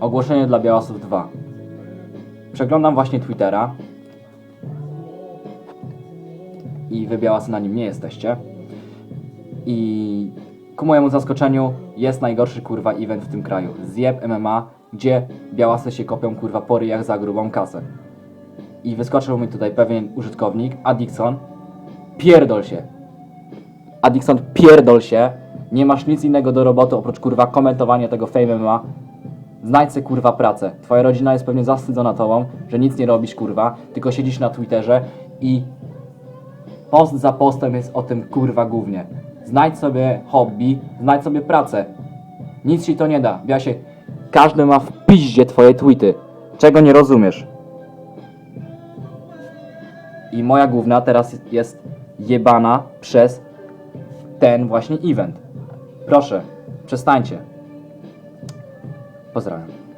Ogłoszenie dla Białasów 2. Przeglądam właśnie Twittera. I wy Białasy na nim nie jesteście. I ku mojemu zaskoczeniu jest najgorszy kurwa event w tym kraju. Zjeb MMA, gdzie Białasy się kopią kurwa po ryjach za grubą kasę. I wyskoczył mi tutaj pewien użytkownik, Adixon. Pierdol się. Adixon, pierdol się. Nie masz nic innego do roboty oprócz kurwa komentowania tego Fame MMA. Znajdź se kurwa pracę. Twoja rodzina jest pewnie zawstydzona tobą, że nic nie robisz kurwa, tylko siedzisz na Twitterze i post za postem jest o tym kurwa głównie. Znajdź sobie hobby, znajdź sobie pracę. Nic ci to nie da. Biasie, każdy ma w piździe twoje tweety. Czego nie rozumiesz? I moja główna teraz jest jebana przez ten właśnie event. Proszę, przestańcie. Поздравим.